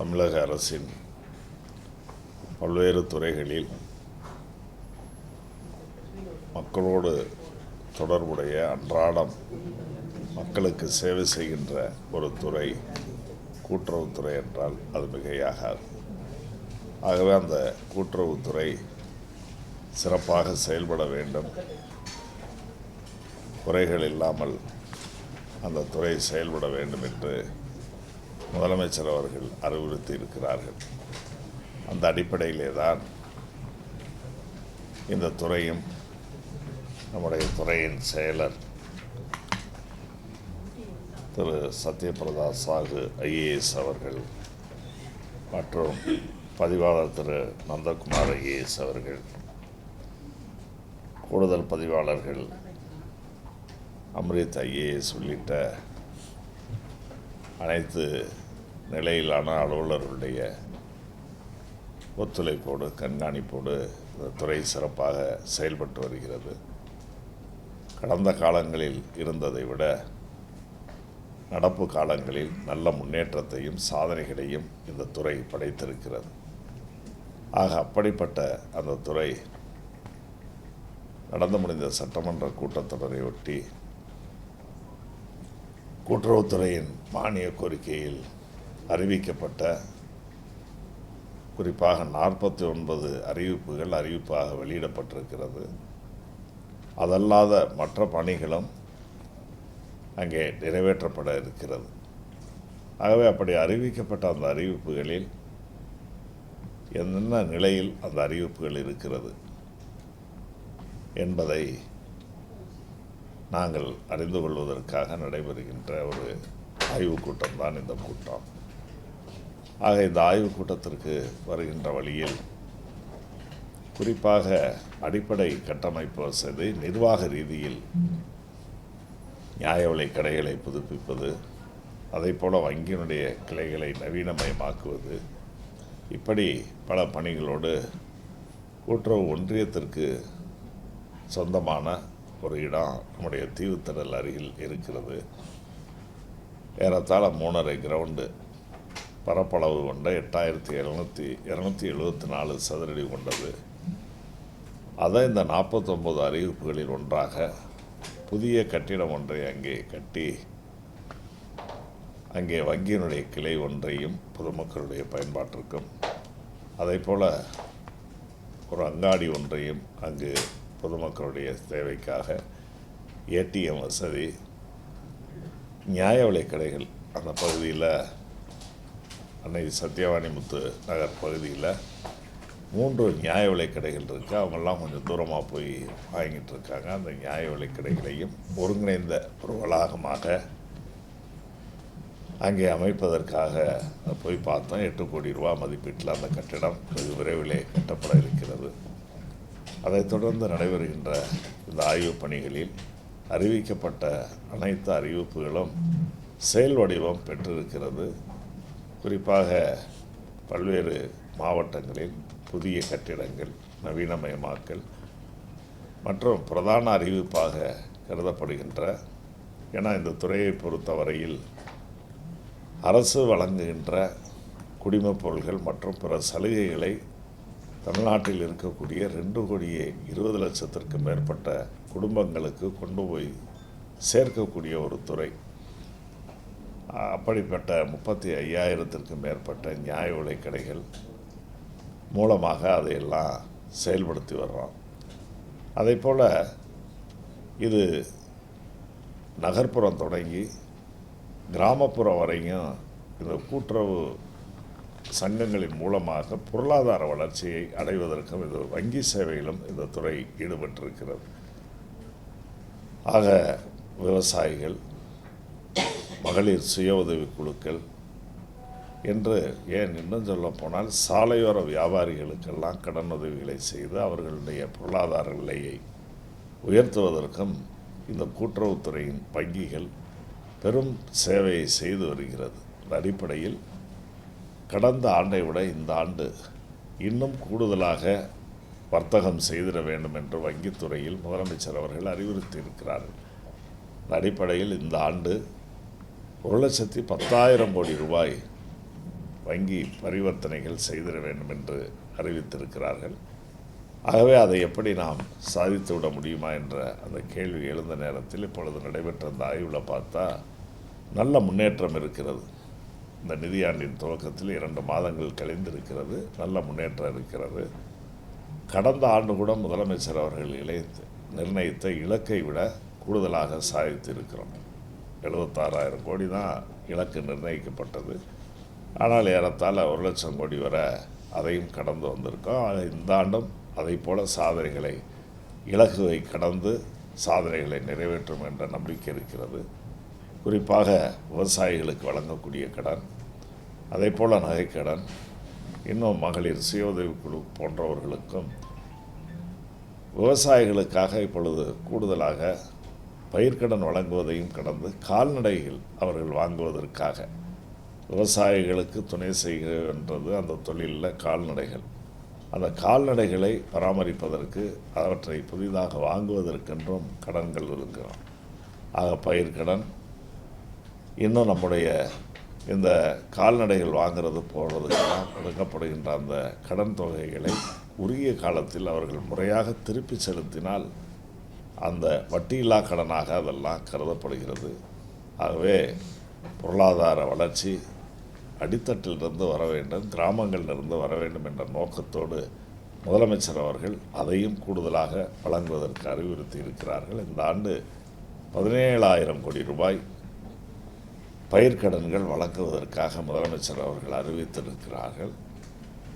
தமிழக அரசின் பல்வேறு துறைகளில் மக்களோடு தொடர்புடைய அன்றாடம் மக்களுக்கு சேவை செய்கின்ற ஒரு துறை கூட்டுறவுத்துறை என்றால் அது மிகையாகாது. ஆகவே அந்த கூட்டுறவுத்துறை சிறப்பாக செயல்பட வேண்டும். குறைகள் இல்லாமல் அந்த துறை செயல்பட வேண்டும் என்று முதலமைச்சர் அவர்கள் அறிவுறுத்தி இருக்கிறார்கள். அந்த அடிப்படையிலே தான் இந்த துறையும் நம்முடைய துறையின் செயலர் திரு சத்யபிரதா சாகு ஐஏஎஸ் அவர்கள் மற்றும் பதிவாளர் திரு நந்தகுமார் ஐஏஎஸ் அவர்கள். கூடுதல் பதிவாளர்கள் அம்ரித் ஐஏஎஸ் உள்ளிட்ட அனைத்து நிலையிலான அலுவலர்களுடைய ஒத்துழைப்போடு கண்காணிப்போடு இந்த துறை சிறப்பாக செயல்பட்டு வருகிறது. கடந்த காலங்களில் இருந்ததை விட நடப்பு காலங்களில் நல்ல முன்னேற்றத்தையும் சாதனைகளையும் இந்த துறை படைத்திருக்கிறது. ஆக அப்படிப்பட்ட அந்த துறை நடந்து முடிந்த சட்டமன்ற கூட்டத்தொடரை ஒட்டி கூட்டுறவுத்துறையின் மானிய கோரிக்கையில் அறிவிக்கப்பட்ட குறிப்பாக நாற்பத்தி ஒன்பது அறிவிப்புகள் அறிவிப்பாக வெளியிடப்பட்டிருக்கிறது. அதல்லாத மற்ற பணிகளும் அங்கே நிறைவேற்றப்பட இருக்கிறது. ஆகவே அப்படி அறிவிக்கப்பட்ட அந்த அறிவிப்புகளில் என்னென்ன நிலையில் அந்த அறிவிப்புகள் இருக்கிறது என்பதை நாங்கள் அறிந்து கொள்வதற்காக நடைபெறுகின்ற ஒரு ஆய்வுக் கூட்டம்தான் இந்த கூட்டம். ஆக இந்த ஆய்வுக் கூட்டத்திற்கு வருகின்ற வழியில் குறிப்பாக அடிப்படை கட்டமைப்பு வசதி நிர்வாக ரீதியில் நியாய விலை கடைகளை புதுப்பிப்பது அதே போல் வங்கியினுடைய கிளைகளை நவீனமயமாக்குவது இப்படி பல பணிகளோடு கூட்டுறவு ஒன்றியத்திற்கு சொந்தமான ஒரு இடம் நம்முடைய தீவுத்திடல் அருகில் இருக்கிறது. ஏறத்தாழ மூணரை கிரவுண்டு பரப்பளவு கொண்ட எட்டாயிரத்தி எழுநூற்றி இரநூத்தி எழுபத்தி நாலு சதுரடி கொண்டது. அதை இந்த நாற்பத்தொம்பது அறிவிப்புகளில் ஒன்றாக புதிய கட்டிடம் ஒன்றை அங்கே கட்டி அங்கே வங்கியினுடைய கிளை ஒன்றையும் பொதுமக்களுடைய பயன்பாட்டிற்கும் அதே போல் ஒரு அங்காடி ஒன்றையும் அங்கு பொதுமக்களுடைய தேவைக்காக ஏடிஎம் வசதி நியாய விலைக் கடைகள் அந்த பகுதியில் அன்னை சத்யவாணிமுத்து நகர் பகுதியில் மூன்று நியாய விலைக்கடைகள் இருக்குது அவங்கெல்லாம் கொஞ்சம் தூரமாக போய் வாங்கிட்டு இருக்காங்க. அந்த நியாய விலைக்கடைகளையும் ஒருங்கிணைந்த ஒரு வளாகமாக அங்கே அமைப்பதற்காக போய் பார்த்தோம். எட்டு கோடி ரூபா மதிப்பீட்டில் அந்த கட்டிடம் வெகு விரைவிலே கட்டப்பட இருக்கிறது. அதைத் தொடர்ந்து நடைபெறுகின்ற இந்த ஆய்வுப் பணிகளில் அறிவிக்கப்பட்ட அனைத்து அறிவிப்புகளும் செயல் வடிவம் பெற்றிருக்கிறது. குறிப்பாக பல்வேறு மாவட்டங்களில் புதிய கட்டிடங்கள் நவீனமயமாக்கல் மற்றும் பிரதான அறிவிப்பாக கருதப்படுகின்ற ஏன்னா இந்த துறையை பொறுத்தவரையில் அரசு வழங்குகின்ற குடிமப் பொருள்கள் மற்றும் பிற சலுகைகளை தமிழ்நாட்டில் இருக்கக்கூடிய ரெண்டு கோடியே இருபது லட்சத்திற்கு மேற்பட்ட குடும்பங்களுக்கு கொண்டு போய் சேர்க்கக்கூடிய ஒரு துறை. அப்படிப்பட்ட முப்பத்தி ஐயாயிரத்திற்கு மேற்பட்ட நியாய விலை கடைகள் மூலமாக அதையெல்லாம் செயல்படுத்தி வர்றோம். அதே போல் இது நகர்ப்புறம் தொடங்கி கிராமப்புறம் வரையும் இந்த கூட்டுறவு சங்கங்களின் மூலமாக பொருளாதார வளர்ச்சியை அடைவதற்கும் இது வங்கி சேவையிலும் இந்த துறை ஈடுபட்டிருக்கிறது. ஆக விவசாயிகள் மகளிர் சுய உதவி குழுக்கள் என்று ஏன் இன்னும் சொல்ல போனால் சாலையோர வியாபாரிகளுக்கெல்லாம் கடன் உதவிகளை செய்து அவர்களுடைய பொருளாதார நிலையை உயர்த்துவதற்கும் இந்த கூட்டுறவுத்துறையின் வங்கிகள் பெரும் சேவையை செய்து வருகிறது. அடிப்படையில் கடந்த ஆண்டை விட இந்த ஆண்டு இன்னும் கூடுதலாக வர்த்தகம் செய்திட வேண்டும் என்று வங்கித்துறையில் முதலமைச்சர் அவர்கள் அறிவுறுத்தியிருக்கிறார்கள். அடிப்படையில் இந்த ஆண்டு ஒரு லட்சத்தி பத்தாயிரம் கோடி ரூபாய் வங்கி பரிவர்த்தனைகள் செய்திட வேண்டும் என்று அறிவித்திருக்கிறார்கள். ஆகவே அதை எப்படி நாம் சாதித்து விட முடியுமா என்ற அந்த கேள்வி எழுந்த நேரத்தில் இப்பொழுது நடைபெற்ற அந்த ஆய்வில் பார்த்தா நல்ல முன்னேற்றம் இருக்கிறது. இந்த நிதியாண்டின் துவக்கத்தில் இரண்டு மாதங்கள் கழிந்திருக்கிறது. நல்ல முன்னேற்றம் இருக்கிறது. கடந்த ஆண்டு கூட முதலமைச்சர் அவர்கள் இழைத்து நிர்ணயித்த இலக்கை விட கூடுதலாக சாதித்திருக்கிறோம். எழுபத்தாறாயிரம் கோடி தான் இலக்கு நிர்ணயிக்கப்பட்டது. ஆனால் ஏறத்தாழ ஒரு லட்சம் கோடி வரை அதையும் கடந்து வந்திருக்கோம். இந்த ஆண்டும் அதை போல சாதனைகளை இலக்குவை கடந்து சாதனைகளை நிறைவேற்றும் என்ற நம்பிக்கை இருக்கிறது. குறிப்பாக விவசாயிகளுக்கு வழங்கக்கூடிய கடன் அதே போல் நகைக்கடன் இன்னும் மகளிர் சுய உதவிக்குழு போன்றவர்களுக்கும் விவசாயிகளுக்காக இப்பொழுது கூடுதலாக பயிர்க்கடன் வழங்குவதையும் கடந்து கால்நடைகள் அவர்கள் வாங்குவதற்காக விவசாயிகளுக்கு துணை செய்கின்றது அந்த தொழிலில் கால்நடைகள். அந்த கால்நடைகளை பராமரிப்பதற்கு அவற்றை புதிதாக வாங்குவதற்கென்றும் கடன்கள் இருக்கிறோம். ஆக பயிர்க்கடன் இன்னும் நம்முடைய இந்த கால்நடைகள் வாங்கிறது போடுறதுக்கெல்லாம் ஒதுக்கப்படுகின்ற அந்த கடன் தொகைகளை உரிய காலத்தில் அவர்கள் முறையாக திருப்பி செலுத்தினால் அந்த வட்டியில்லா கடனாக அதெல்லாம் கருதப்படுகிறது. ஆகவே பொருளாதார வளர்ச்சி அடித்தட்டிலிருந்து வர வேண்டும் கிராமங்களிலிருந்து வர வேண்டும் என்ற நோக்கத்தோடு முதலமைச்சர் அவர்கள் அதையும் கூடுதலாக வழங்குவதற்கு அறிவுறுத்தி இருக்கிறார்கள். இந்த ஆண்டு பதினேழாயிரம் கோடி ரூபாய் பயிர்க்கடன்கள் வழங்குவதற்காக முதலமைச்சர் அவர்கள் அறிவித்திருக்கிறார்கள்.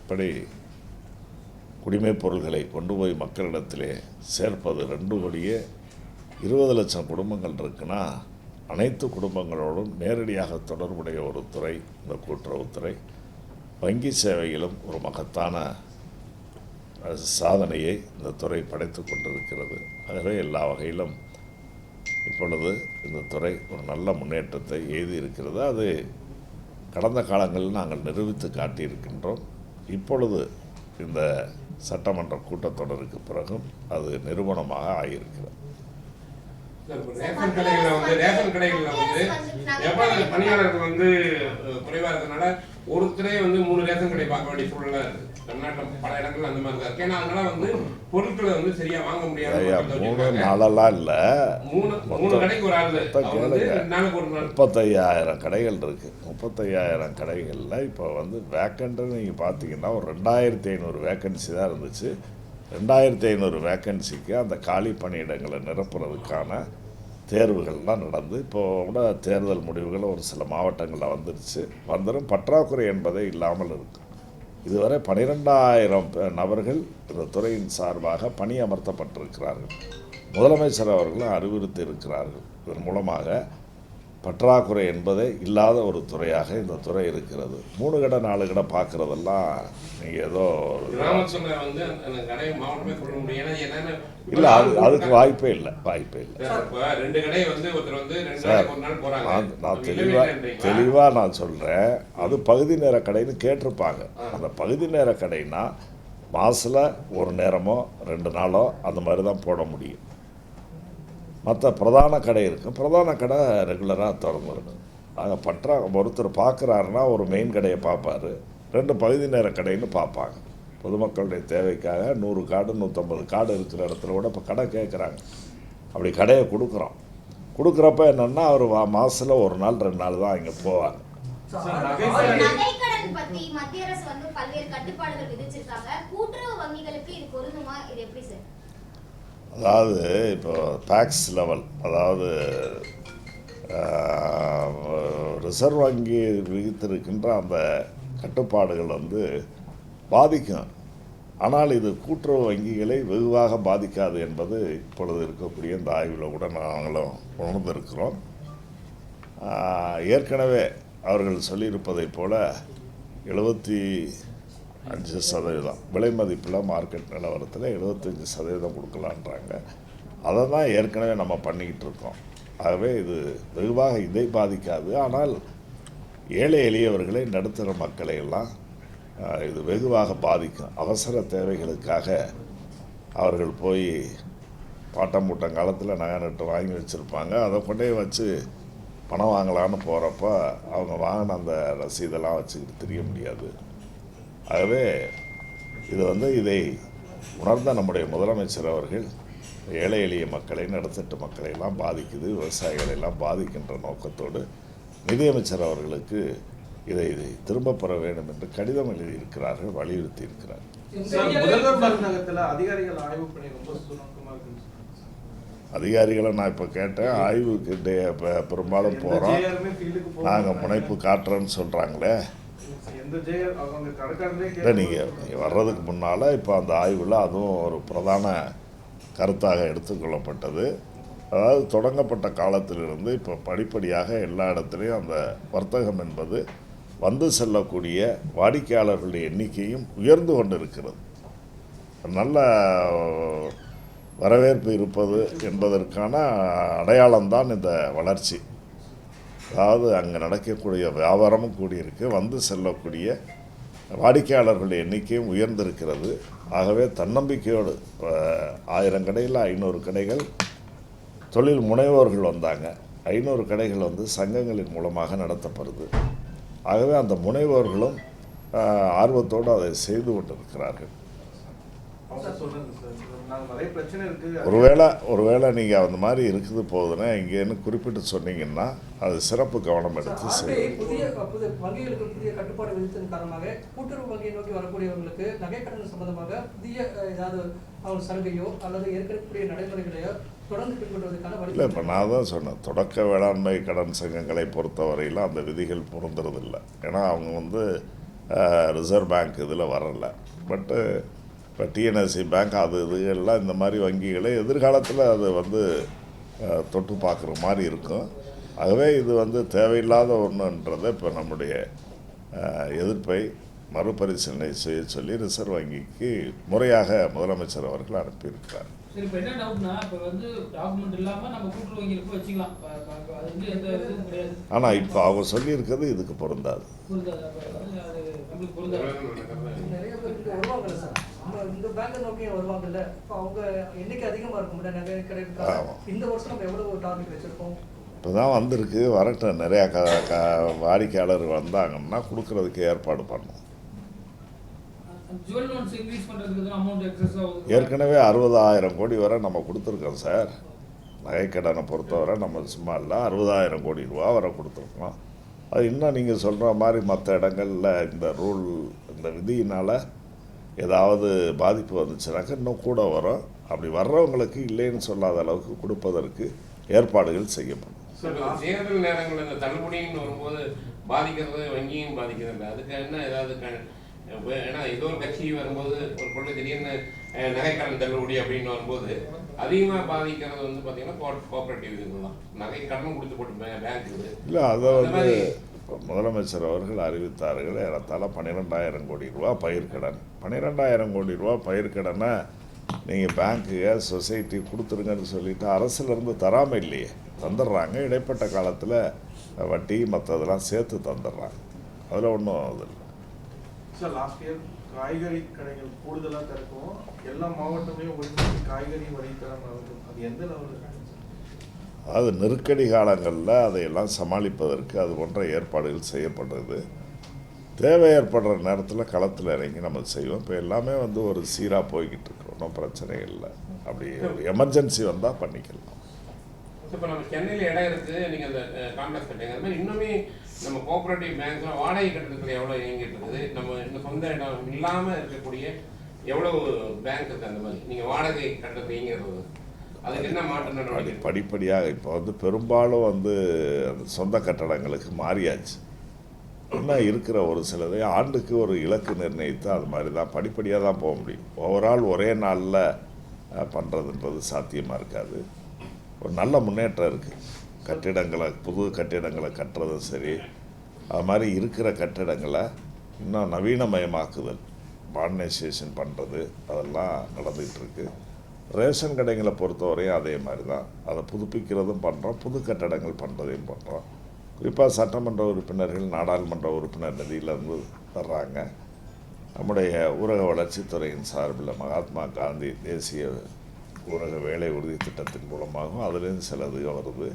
இப்படி குடிமைப் பொருள்களை கொண்டு போய் மக்களிடத்திலே சேர்ப்பது ரெண்டு கோடியே இருபது லட்சம் குடும்பங்கள் இருக்குன்னா அனைத்து குடும்பங்களோடும் நேரடியாக தொடர்புடைய ஒரு துறை இந்த கூட்டுறவுத்துறை வங்கி சேவையிலும் ஒரு மகத்தான சாதனையை இந்த துறை படைத்து கொண்டிருக்கிறது. ஆகவே எல்லா வகையிலும் இப்பொழுது இந்த துறை ஒரு நல்ல முன்னேற்றத்தை எழுதி இருக்கிறது. அது கடந்த காலங்களில் நாங்கள் நிரூபித்து காட்டியிருக்கின்றோம். இப்பொழுது இந்த சட்டமன்ற கூட்டத்தொடருக்கு பிறகும் அது நிறுவனமாக ஆகியிருக்கிறது. ரேஷன் வந்து ரேஷன் கடைகளில் வந்து எவ்வளவு பணியாளர்கள் வந்து குறைவாக இருக்கிறதுனால ஒருத்தரே வந்து மூணு ரேஷன் கடை பார்க்க வேண்டிய சூழ்நிலை இருக்குது தமிழ்நாட்டில் பல இடங்கள்ல அந்த மாதிரி தான் இருக்கு. ஏன்னா அதனால வந்து பொருட்களை வந்து சரியா வாங்க முடியாத ஐயா மக்கள் மூணு. நாளெல்லாம் இல்லை. மூணு மூணு மொத்தம் கடைக்கு ஒரு ஆளு. மொத்தம் அவர் வந்து கேளுங்க. ரெண்டு நாளுக்கு ஒரு நாள் முப்பத்தையாயிரம் கடைகள் இருக்குது முப்பத்தையாயிரம் கடைகளில் இப்போ வந்து வேக்கண்ட்டுன்னு நீங்கள் பார்த்தீங்கன்னா ஒரு ரெண்டாயிரத்தி ஐநூறு வேக்கன்சி தான் இருந்துச்சு. ரெண்டாயிரத்தி ஐநூறு வேக்கன்சிக்கு அந்த காலி பணியிடங்களை நிரப்புறதுக்கான தேர்வுகள்லாம் நடந்து இப்போ கூட தேர்தல் முடிவுகள் ஒரு சில மாவட்டங்களில் வந்துருச்சு. வந்துடும் பற்றாக்குறை என்பதே இல்லாமல் இருக்கு. இதுவரை பனிரெண்டாயிரம் நபர்கள் இந்த துறையின் சார்பாக பணியமர்த்தப்பட்டிருக்கிறார்கள். முதலமைச்சர் அவர்களும் அறிவுறுத்தி இருக்கிறார்கள் இதன் மூலமாக பற்றாக்குறை என்பதே இல்லாத ஒரு துறையாக இந்த துறை இருக்கிறது. மூணு கடை நாலு கடை பார்க்குறதெல்லாம் நீங்கள் ஏதோ இல்லை அது அதுக்கு வாய்ப்பே இல்லை வாய்ப்பே இல்லை. சார், நான் தெளிவாக? தெளிவாக நான் சொல்கிறேன் அது பகுதி நேர கடைன்னு கேட்டிருப்பாங்க. அந்த பகுதி நேர கடைனா மாதத்தில் ஒரு நேரமோ ரெண்டு நாளோ அந்த மாதிரி தான் போட முடியும். மற்ற பிரதான கடை இருக்குது பிரதான கடை ரெகுலராக திறந்துருக்கும் நாங்கள் பற்றா ஒருத்தர் பார்க்குறாருன்னா ஒரு மெயின் கடையை பார்ப்பாரு. ரெண்டு பகுதி நேர கடைன்னு பார்ப்பாங்க. பொதுமக்களுடைய தேவைக்காக நூறு காடு நூற்றம்பது காடு இருக்கிற இடத்துல கூட இப்போ கடை கேட்குறாங்க அப்படி கடையை கொடுக்குறோம். கொடுக்குறப்ப என்னென்னா அவர் மாதத்தில் ஒரு நாள் ரெண்டு நாள் தான் இங்கே போவாங்க மத்திய அரசு வந்து பல்வேறு கட்டுப்பாடுகள் விதிச்சிருக்காங்க. கூட்டுறவு வங்கிகளுக்கு இது பொருந்துமா? இது எப்படி சார்? அதாவது இப்போ டேக்ஸ் லெவல் அதாவது ரிசர்வ் வங்கி விதித்திருக்கின்ற அந்த கட்டுப்பாடுகள் வந்து பாதிக்கும். ஆனால் இது கூட்டுறவு வங்கிகளை வெகுவாக பாதிக்காது என்பது இப்பொழுது இருக்கக்கூடிய இந்த ஆய்வில் கூட நாங்களும் உணர்ந்திருக்கிறோம். ஏற்கனவே அவர்கள் சொல்லியிருப்பதைப் போல எழுபத்தி அஞ்சு சதவீதம். விலை மதிப்பில் மார்க்கெட் நிலவரத்தில் எழுபத்தஞ்சி சதவீதம் கொடுக்கலான்றாங்க. அதை தான் ஏற்கனவே நம்ம பண்ணிக்கிட்டு இருக்கோம். ஆகவே இது வெகுவாக இதை பாதிக்காது. ஆனால் ஏழை எளியவர்களை நடுத்தர மக்களை எல்லாம் இது வெகுவாக பாதிக்கும். அவசர தேவைகளுக்காக அவர்கள் போய் பாட்டம் மூட்டம் காலத்தில் நகை நட்டு வாங்கி வச்சுருப்பாங்க. அதை கொண்டே வச்சு பணம் வாங்கலான்னு போகிறப்ப அவங்க வாங்கின அந்த ரசீதெல்லாம் வச்சுக்கிட்டு தெரிய முடியாது. ஆகவே இது வந்து இதை உணர்ந்த நம்முடைய முதலமைச்சர் அவர்கள் ஏழை எளிய மக்களை நடுத்தட்டு மக்களை எல்லாம் பாதிக்குது விவசாயிகளை எல்லாம் பாதிக்கின்ற நோக்கத்தோடு நிதியமைச்சர் அவர்களுக்கு இதை இதை திரும்பப் பெற வேண்டும் என்று கடிதம் எழுதியிருக்கிறார்கள் வலியுறுத்தி இருக்கிறார் அதிகாரிகள் நான் இப்போ கேட்டேன் ஆய்வுக்கு பெரும்பாலும் போகிறோம் நாங்கள். முனைப்பு காட்டுறோன்னு சொல்கிறாங்களே இல்லை நீங்கள் வர்றதுக்கு முன்னால் இப்போ அந்த ஆய்வில் அதுவும் ஒரு பிரதான கருத்தாக எடுத்துக்கொள்ளப்பட்டது. அதாவது தொடங்கப்பட்ட காலத்திலிருந்து இப்போ படிப்படியாக எல்லா இடத்துலையும் அந்த வர்த்தகம் என்பது வந்து செல்லக்கூடிய வாடிக்கையாளர்களுடைய எண்ணிக்கையும் உயர்ந்து கொண்டிருக்கிறது. நல்ல வரவேற்பு இருப்பது என்பதற்கான அடையாளம்தான் இந்த வளர்ச்சி. அதாவது அங்கே நடக்கக்கூடிய வியாபாரமும் கூடியிருக்கு. வந்து செல்லக்கூடிய வாடிக்கையாளர்களுடைய எண்ணிக்கையும் உயர்ந்திருக்கிறது. ஆகவே தன்னம்பிக்கையோடு ஆயிரம் கடையில் ஐநூறு கடைகள் தொழில் முனைவோர்கள் வந்தாங்க. ஐநூறு கடைகள் வந்து சங்கங்களின் மூலமாக நடத்தப்படுது. ஆகவே அந்த முனைவோர்களும் ஆர்வத்தோடு அதை செய்து கொண்டிருக்கிறார்கள். ஒருவேளை ஒருவேளை நீங்கள் அந்த மாதிரி இருக்குது போகுதுன்னா இங்கேன்னு குறிப்பிட்டு சொன்னீங்கன்னா அது சிறப்பு கவனம் எடுத்து செய்யும் புதிய வங்கிகளுக்கு புதிய கட்டுப்பாடு விதித்ததன் காரணமாக கூட்டுறவு வங்கியை நோக்கி வரக்கூடியவர்களுக்கு நகை கடன் சம்பந்தமாக புதிய ஏதாவது அவங்க சலுகையோ அல்லது ஏற்கனவே நடைமுறைகளையோ தொடர்ந்து பின்பற்றுவதற்கான இல்லை இப்போ நான் தான் சொன்னேன். தொடக்க வேளாண்மை கடன் சங்கங்களை பொறுத்தவரையில் அந்த விதிகள் பொருந்துறதில்லை. ஏன்னா அவங்க வந்து ரிசர்வ் பேங்க் இதில் வரல. பட்டு இப்போ டிஎன்எஸ்சி பேங்க் அது இது எல்லாம் இந்த மாதிரி வங்கிகளை எதிர்காலத்தில் அது வந்து தொட்டு பார்க்குற மாதிரி இருக்கும். ஆகவே இது வந்து தேவையில்லாத ஒன்றுன்றதை இப்போ நம்முடைய எதிர்ப்பை மறுபரிசீலனை செய்ய சொல்லி ரிசர்வ் வங்கிக்கு முறையாக முதலமைச்சர் அவர்கள் அனுப்பியிருக்கிறார். சரி இப்போ என்ன டவுட்னா இப்போ வந்து டாக்குமெண்ட் இல்லாம நம்ம கூட்டுறவு வங்கியில் போய் வச்சுக்கலாம். இப்ப- இப்ப- இப்ப அது வந்து எந்த இதுவும் கிடையாது. ஆனால் இப்போ அவங்க சொல்லியிருக்கிறது இதுக்கு பொருந்தாது. புரிந்தாது? நம்மளுக்கு பொருந்தாது. இந்த பேங்கை நோக்கி வருவாங்கல்ல. இப்போ அவங்க எண்ணிக்கை அதிகமா இருக்கும் நகை கடைக்காக ஆமா. இந்த வருஷம் நம்ம எவ்வளவு டார்கெட் வச்சிருக்கோம்? இப்போ தான் வந்திருக்கு. வரட்டும். நிறையா க க வாடிக்கையாளர் வந்தாங்கன்னா கொடுக்கறதுக்கு ஏற்பாடு பண்ணோம் ஏற்கனவே அறுபதாயிரம் கோடி வரை நம்ம கொடுத்துருக்கோம் சார். நகைக்கடனை பொறுத்தவரை நம்ம சும்மா இல்லை. அறுபதாயிரம் கோடி ரூபா வரை கொடுத்துருக்கோம். அது இன்னும் நீங்கள் சொல்கிற மாதிரி மற்ற இடங்களில் இந்த ரூல் இந்த விதியினால் ஏதாவது பாதிப்பு வந்துச்சுனாக்கா இன்னும் கூட வரும். அப்படி வர்றவங்களுக்கு இல்லைன்னு சொல்லாத அளவுக்கு கொடுப்பதற்கு ஏற்பாடுகள் செய்யப்படும். தேர்தல் நேரங்கள்ல இந்த தள்ளுபடின்னு வரும்போது பாதிக்கிறது வங்கியும் பாதிக்கிறது அதுக்கு என்ன ஏதாவது ஏன்னா ஏதோ ஒரு கட்சி வரும்போது ஒரு பொருள் திடீர்னு நகைக்கடன் தள்ளுபடி அப்படின்னு வரும்போது அதிகமா பாதிக்கிறது வந்து பாத்தீங்கன்னா கோஆபரேட்டிவ் இதுகள் தான் நகை கடன் கொடுத்து போட்டு பேங்க் இல்லை அதை வந்து முதலமைச்சர் அவர்கள் அறிவித்தார்கள் ஏறத்தாழ பன்னிரெண்டாயிரம் கோடி ரூபா பயிர்க்கடன் பன்னிரெண்டாயிரம் கோடி ரூபா பயிர்க்கடனை நீங்கள் பேங்க்குக சொசைட்டி கொடுத்துருங்கன்னு சொல்லிட்டு அரசுலேருந்து தராமல் இல்லையே. தந்துடுறாங்க. இடைப்பட்ட காலத்தில் வட்டி மற்றதெல்லாம் சேர்த்து தந்துடுறாங்க. அதில் ஒன்றும் அது இல்லை. சார் லாஸ்ட் இயர் காய்கறி கடைகள் கூடுதலாக திறக்கும் எல்லா காய்கறி அது எந்த லெவலில் அதாவது நெருக்கடி காலங்களில் அதையெல்லாம் சமாளிப்பதற்கு அது போன்ற ஏற்பாடுகள் செய்யப்படுறது. தேவை ஏற்படுற நேரத்தில் களத்தில் இறங்கி நம்ம செய்வோம். இப்போ எல்லாமே வந்து ஒரு சீராக போய்கிட்டு இருக்கு. ஒன்றும் பிரச்சனை இல்லை. அப்படி ஒரு எமர்ஜென்சி வந்தால் பண்ணிக்கலாம். இப்போ நம்ம சென்னையில் இடம் இருக்குது நீங்கள் அந்த காம்ப்ளெக்ஸ் கட்டிங்க அது மாதிரி இன்னுமே நம்ம கோஆபரேட்டிவ் பேங்க்ல வாடகை கட்டணத்தில் எவ்வளோ இயங்கிட்டு இருக்குது? நம்ம இன்னும் சொந்த இடம் இல்லாமல் இருக்கக்கூடிய எவ்வளோ பேங்க் இருக்குது அந்த மாதிரி? நீங்கள் வாடகை கட்டணத்தை இயங்கிறது? படி படிப்படியாக இப்போ வந்து பெரும்பாலும் வந்து அந்த சொந்த கட்டடங்களுக்கு மாறியாச்சு. இன்னும் இருக்கிற ஒரு சிலதை ஆண்டுக்கு ஒரு இலக்கு நிர்ணயித்து அது மாதிரி தான் படிப்படியாக தான் போக முடியும். ஓவரால் ஒரே நாளில் பண்ணுறதுன்றது சாத்தியமாக இருக்காது. ஒரு நல்ல முன்னேற்றம் இருக்குது கட்டிடங்களை புது கட்டிடங்களை கட்டுறதும் சரி. அது மாதிரி இருக்கிற கட்டிடங்களை இன்னும் நவீனமயமாக்குதல் மாடர்னைசேஷன் பண்ணுறது அதெல்லாம் நடந்துகிட்ருக்கு ரேஷன் கடைகளை பொறுத்தவரையும் அதே மாதிரி தான் அதை புதுப்பிக்கிறதும் பண்ணுறோம் புது கட்டடங்கள் பண்ணுறதையும் பண்ணுறோம் குறிப்பாக சட்டமன்ற உறுப்பினர்கள் நாடாளுமன்ற உறுப்பினர் நிதியிலேருந்து வர்றாங்க நம்முடைய ஊரக வளர்ச்சித்துறையின் சார்பில் மகாத்மா காந்தி தேசிய ஊரக வேலை உறுதி திட்டத்தின் மூலமாகவும் அதுலேருந்து சிலது வருது.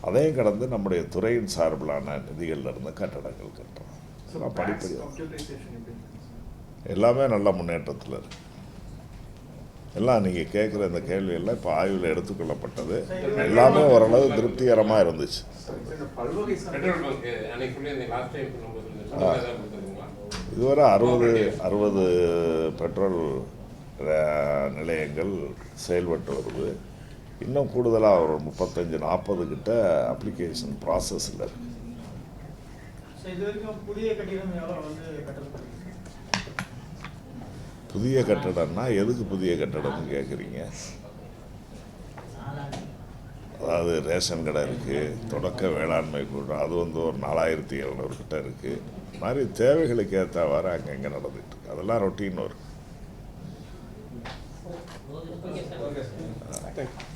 அதையும் கடந்து நம்முடைய துறையின் சார்பிலான நிதிகள்ல இருந்து கட்டடங்கள் கட்டுறோம். படிப்படியாக சார்? எல்லாமே நல்ல முன்னேற்றத்தில் இருக்கு. எல்லாம் நீங்கள் கேட்குற இந்த கேள்வியெல்லாம் இப்போ ஆய்வில் எடுத்துக்கொள்ளப்பட்டது. எல்லாமே ஓரளவு திருப்திகரமாக இருந்துச்சு. இதுவரை அறுபது அறுபது பெட்ரோல் நிலையங்கள் செயல்பட்டு வருது. இன்னும் கூடுதலாக ஒரு முப்பத்தஞ்சு நாற்பது கிட்ட அப்ளிகேஷன் ப்ராசஸில் இருக்குது புதிய கட்டடம்னா எதுக்கு புதிய கட்டடம்னு கேட்குறீங்க அதாவது ரேஷன் கடை இருக்குது தொடக்க வேளாண்மை கூட்டம் அது வந்து ஒரு நாலாயிரத்தி எழுநூறு கிட்ட இருக்குது மாதிரி தேவைகளுக்கு ஏற்றவாறு அங்கங்கே நடந்துட்டு இருக்கு. அதெல்லாம் ரொட்டீன் ஒர்க் ஓகே தேங்க்யூ